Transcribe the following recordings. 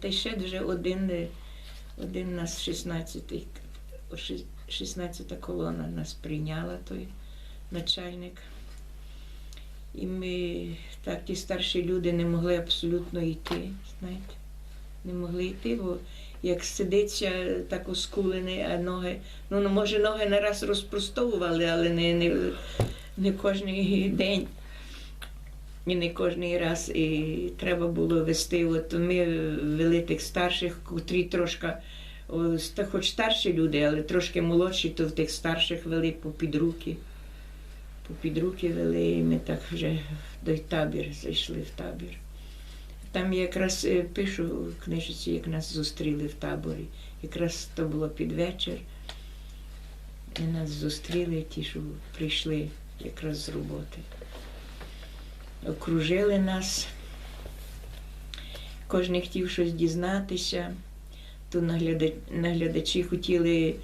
Та ще вже один, е, один нас 16 16 колона нас прийняла той начальник. І ми, так, ті старші люди не могли абсолютно йти, знаєте. Не могли йти, бо як сидиться так оскулений, а ноги, ну, ну може ноги не раз розпростовували, але не, не, не кожен день. І не кожний раз і треба було вести. От ми вели тих старших, котрі трошки, хоч старші люди, але трошки молодші, то в тих старших вели по під руки. По під руки вели, і ми так вже до табір зайшли в табір. Там якраз е, пишу в книжці, як нас зустріли в таборі. Якраз то було під вечір. І нас зустріли ті, що прийшли якраз з роботи окружили нас. Кожен хотів щось дізнатися. То наглядачі хотіли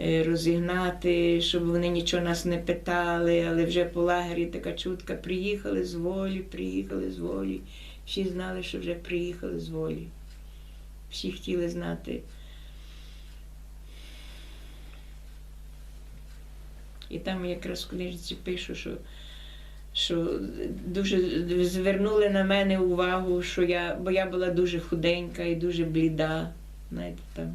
е, розігнати, щоб вони нічого нас не питали, але вже по лагері така чутка приїхали з волі, приїхали з волі. Всі знали, що вже приїхали з волі. Всі хотіли знати. І там якраз в книжці пишу, що що дуже звернули на мене увагу, що я, бо я була дуже худенька і дуже бліда. Знаєте, там.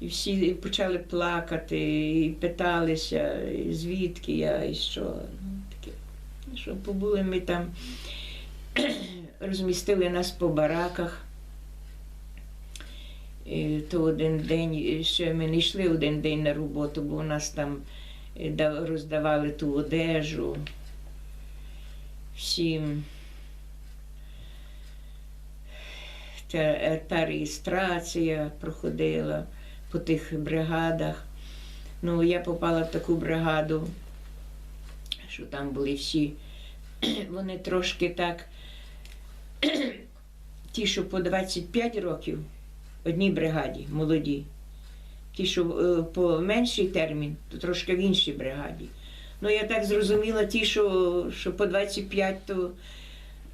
І всі почали плакати, і питалися, звідки я, і що. Ну, таке. Що побули ми там, розмістили нас по бараках. І то один день, ще ми не йшли один день на роботу, бо у нас там роздавали ту одежу всім. Та, е, та реєстрація проходила по тих бригадах. Ну, я попала в таку бригаду, що там були всі, вони трошки так, ті, що по 25 років, одній бригаді, молоді. Ті, що е, по менший термін, то трошки в іншій бригаді. Ну, я так зрозуміла, ті, що, що по 25, то,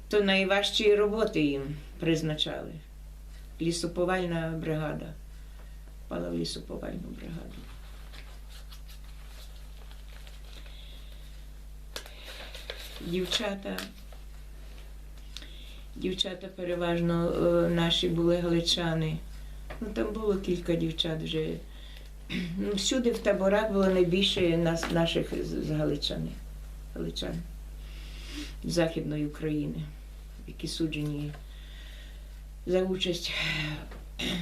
то найважчі роботи їм призначали. Лісоповальна бригада. Пала в лісоповальну бригаду. Дівчата. Дівчата переважно е, наші були галичани. Ну, там було кілька дівчат вже. Ну, всюди в таборах було найбільше нас, наших з, Галичани, Галичан Західної України, які суджені за участь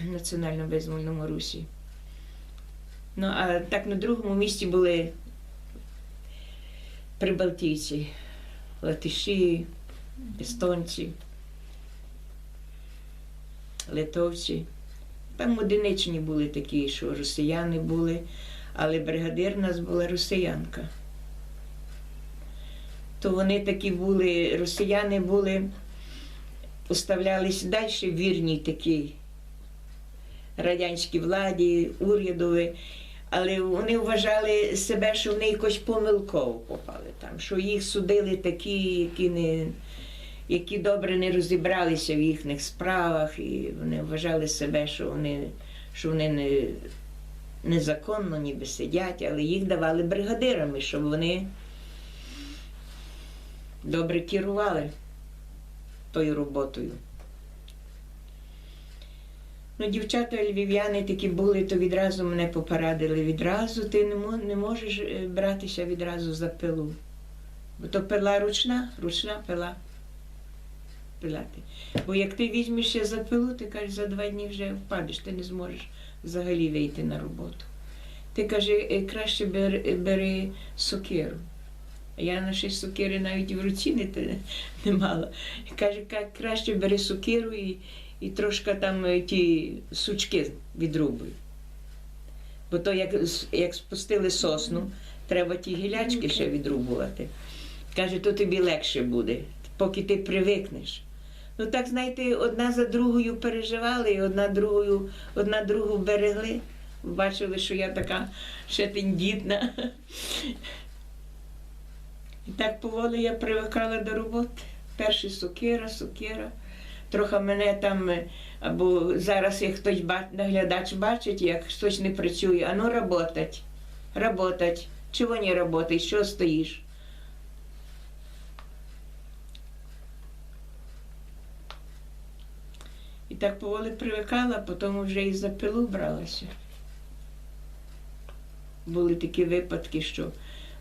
в національно-визвольному русі. Ну, а так на другому місці були прибалтійці, латиші, естонці, литовці. Там одиничні були такі, що росіяни були, але бригадир у нас була росіянка. То вони такі були, росіяни були, оставлялись далі вірні такі радянській владі, урядові, але вони вважали себе, що вони якось помилково попали там, що їх судили такі, які не які добре не розібралися в їхніх справах, і вони вважали себе, що вони, що вони не, незаконно ніби сидять, але їх давали бригадирами, щоб вони добре керували тою роботою. Ну, дівчата львів'яни такі були, то відразу мене попередили. Відразу ти не, можеш е, братися відразу за пилу. Бо то пила ручна, ручна пила пиляти. Бо як ти візьмешся за пилу, ти кажеш, за два дні вже впадеш, ти не зможеш взагалі вийти на роботу. Ти каже, «Е, краще бери, бери сокиру. А Я наші сокири навіть в руці не, не мала. Каже, краще бери сокиру і, і трошки там е, ті сучки відрубуй. Бо то як, як спустили сосну, треба ті гілячки ще відрубувати. Каже, то тобі легше буде, поки ти привикнеш. Ну так, знаєте, одна за другою переживали, і одна другою, одна другу берегли. Бачили, що я така ще тендітна. І так поволі я привикала до роботи. Перші сокира, сокира. трохи мене там, е, або зараз як хтось наглядач бачить, як хтось не працює, а ну работать, работать. Чого не работаєш, що стоїш? Так поволі привикала, потім вже і за пилу бралася. Були такі випадки, що,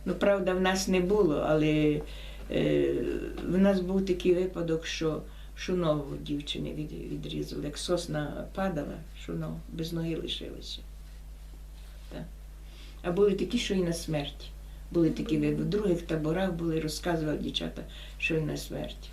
ну правда, в нас не було, але е, в нас був такий випадок, що шунову дівчини від, відрізали. Як сосна падала, шунов без ноги лишилося. Так. А були такі, що і на смерть. Були такі випадки. В других таборах були, розказували дівчата, що і на смерть.